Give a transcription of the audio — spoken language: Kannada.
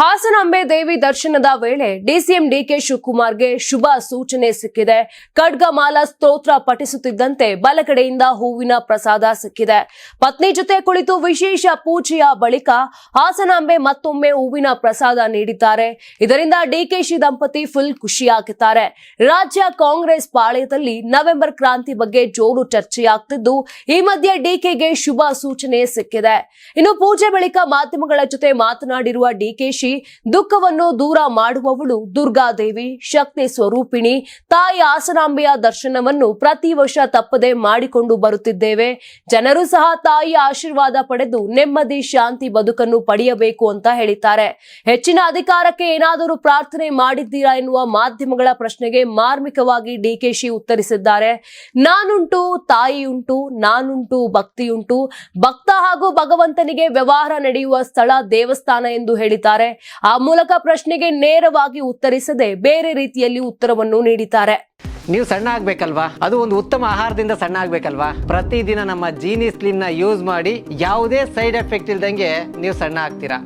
ಹಾಸನಾಂಬೆ ದೇವಿ ದರ್ಶನದ ವೇಳೆ ಡಿಸಿಎಂ ಡಿಕೆ ಶಿವಕುಮಾರ್ಗೆ ಶುಭ ಸೂಚನೆ ಸಿಕ್ಕಿದೆ. ಖಡ್ಗಮಾಲ ಸ್ತೋತ್ರ ಪಠಿಸುತ್ತಿದ್ದಂತೆ ಬಲಗಡೆಯಿಂದ ಹೂವಿನ ಪ್ರಸಾದ ಸಿಕ್ಕಿದೆ. ಪತ್ನಿ ಜೊತೆ ಕುಳಿತು ವಿಶೇಷ ಪೂಜೆಯ ಬಳಿಕ ಹಾಸನಾಂಬೆ ಮತ್ತೊಮ್ಮೆ ಹೂವಿನ ಪ್ರಸಾದ ನೀಡಿದ್ದಾರೆ. ಇದರಿಂದ ಡಿಕೆಶಿ ದಂಪತಿ ಫುಲ್ ಖುಷಿಯಾಗಿದ್ದಾರೆ ರಾಜ್ಯ ಕಾಂಗ್ರೆಸ್ ಪಾಳ್ಯದಲ್ಲಿ ನವೆಂಬರ್ ಕ್ರಾಂತಿ ಬಗ್ಗೆ ಜೋರು ಚರ್ಚೆಯಾಗ್ತಿದ್ದು, ಈ ಮಧ್ಯೆ ಡಿಕೆಗೆ ಶುಭ ಸೂಚನೆ ಸಿಕ್ಕಿದೆ. ಇನ್ನು ಪೂಜೆ ಬಳಿಕ ಮಾಧ್ಯಮಗಳ ಜೊತೆ ಮಾತನಾಡಿರುವ ಡಿಕೆಶಿ ದುಃಖವನ್ನು ದೂರ ಮಾಡುವವಳು ದುರ್ಗಾದೇವಿ, ಶಕ್ತಿ ಸ್ವರೂಪಿಣಿ. ತಾಯಿ ಆಸನಾಂಬೆಯ ದರ್ಶನವನ್ನು ಪ್ರತಿ ವರ್ಷ ತಪ್ಪದೆ ಮಾಡಿಕೊಂಡು ಬರುತ್ತಿದ್ದೇವೆ. ಜನರು ಸಹ ತಾಯಿಯ ಆಶೀರ್ವಾದ ಪಡೆದು ನೆಮ್ಮದಿ, ಶಾಂತಿ ಬದುಕನ್ನು ಪಡೆಯಬೇಕು ಅಂತ ಹೇಳಿದ್ದಾರೆ. ಹೆಚ್ಚಿನ ಅಧಿಕಾರಕ್ಕೆ ಏನಾದರೂ ಪ್ರಾರ್ಥನೆ ಮಾಡಿದ್ದೀರಾ ಎನ್ನುವ ಮಾಧ್ಯಮಗಳ ಪ್ರಶ್ನೆಗೆ ಮಾರ್ಮಿಕವಾಗಿ ಡಿಕೆಶಿ ಉತ್ತರಿಸಿದ್ದಾರೆ. ನಾನುಂಟು, ತಾಯಿಯುಂಟು, ನಾನುಂಟು, ಭಕ್ತಿಯುಂಟು. ಭಕ್ತ ಹಾಗೂ ಭಗವಂತನಿಗೆ ವ್ಯವಹಾರ ನಡೆಯುವ ಸ್ಥಳ ದೇವಸ್ಥಾನ ಎಂದು ಹೇಳಿದ್ದಾರೆ. ಆ ಮೂಲಕ ಪ್ರಶ್ನೆಗೆ ನೇರವಾಗಿ ಉತ್ತರಿಸದೆ ಬೇರೆ ರೀತಿಯಲ್ಲಿ ಉತ್ತರವನ್ನು ನೀಡಿದ್ದಾರೆ. ನೀವು ಸಣ್ಣ ಆಗ್ಬೇಕಲ್ವಾ? ಅದು ಒಂದು ಉತ್ತಮ ಆಹಾರದಿಂದ ಸಣ್ಣ ಆಗ್ಬೇಕಲ್ವಾ? ಪ್ರತಿದಿನ ನಮ್ಮ ಜೀನಿ ಸ್ಲಿಮ್ನ ಯೂಸ್ ಮಾಡಿ ಯಾವುದೇ ಸೈಡ್ ಎಫೆಕ್ಟ್ ಇಲ್ದಂಗೆ ನೀವು ಸಣ್ಣ ಆಗ್ತೀರಾ?